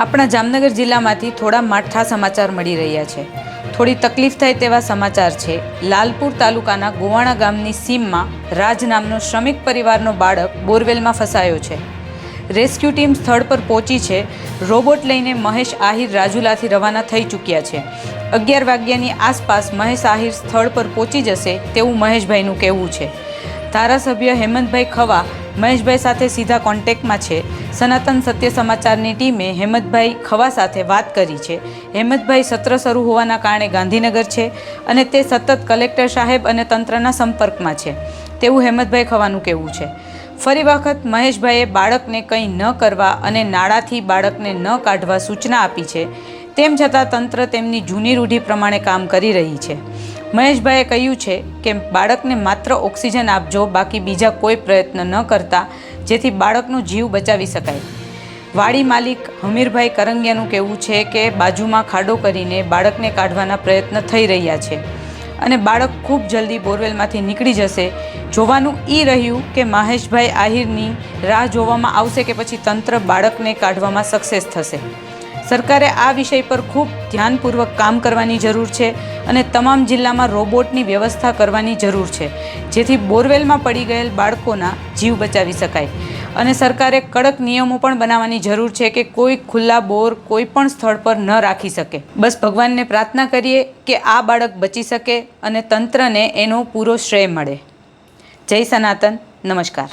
આપણા જામનગર જિલ્લામાંથી થોડા માઠા સમાચાર મળી રહ્યા છે. થોડી તકલીફ થાય તેવા સમાચાર છે. લાલપુર તાલુકાના ગોવાણા ગામની સીમમાં રાજ નામનો શ્રમિક પરિવારનો બાળક બોરવેલમાં ફસાયો છે. રેસ્ક્યુ ટીમ સ્થળ પર પહોંચી છે. રોબોટ લઈને મહેશ આહિર રાજુલાથી રવાના થઈ ચૂક્યા છે. અગિયાર વાગ્યાની આસપાસ મહેશ આહિર સ્થળ પર પહોંચી જશે તેવું મહેશભાઈનું કહેવું છે. ધારાસભ્ય હેમંતભાઈ ખવા મહેશભાઈ સાથે સીધા કોન્ટેક્ટમાં છે. સનાતન સત્ય સમાચારની ટીમે હેમંતભાઈ ખવા સાથે વાત કરી છે. હેમંતભાઈ સત્ર શરૂ હોવાના કારણે ગાંધીનગર છે અને તે સતત કલેક્ટર સાહેબ અને તંત્રના સંપર્કમાં છે. તેવું હેમંતભાઈ ખવાનું કહેવું છે. ફરી વખત મહેશભાઈએ બાળકને કંઈ ન કરવા અને નાળાથી બાળકને ન કાઢવા સૂચના આપી છે. તેમ છતાં તંત્ર તેમની જૂની રૂઢી પ્રમાણે કામ કરી રહી છે. મહેશભાઈએ કહ્યું છે કે બાળકને માત્ર ઓક્સિજન આપજો, બાકી બીજા કોઈ પ્રયત્ન ન કરતા, જેથી બાળકનો જીવ બચાવી શકાય. વાડી માલિક હમીરભાઈ કરંગિયાનું કહેવું છે કે બાજુમાં ખાડો કરીને બાળકને કાઢવાના પ્રયત્ન થઈ રહ્યા છે અને બાળક ખૂબ જલ્દી બોરવેલમાંથી નીકળી જશે. જોવાનું એ રહ્યું કે મહેશભાઈ આહિરની રાહ જોવામાં આવશે કે પછી તંત્ર બાળકને કાઢવામાં સક્સેસ થશે. સરકારે આ વિષય પર ખૂબ ધ્યાનપૂર્વક કામ કરવાની જરૂર છે અને તમામ જિલ્લામાં રોબોટની વ્યવસ્થા કરવાની જરૂર છે. જેથી બોરવેલમાં પડી ગયેલ બાળકોના જીવ બચાવી શકાય. અને સરકારે કડક નિયમો પણ બનાવવાની જરૂર છે કે કોઈ ખુલ્લા બોર કોઈ પણ સ્થળ પર ન રાખી શકે. બસ ભગવાનને પ્રાર્થના કરીએ કે આ બાળક બચી શકે અને તંત્રને એનો પૂરો શ્રેય મળે. જય સનાતન. નમસ્કાર.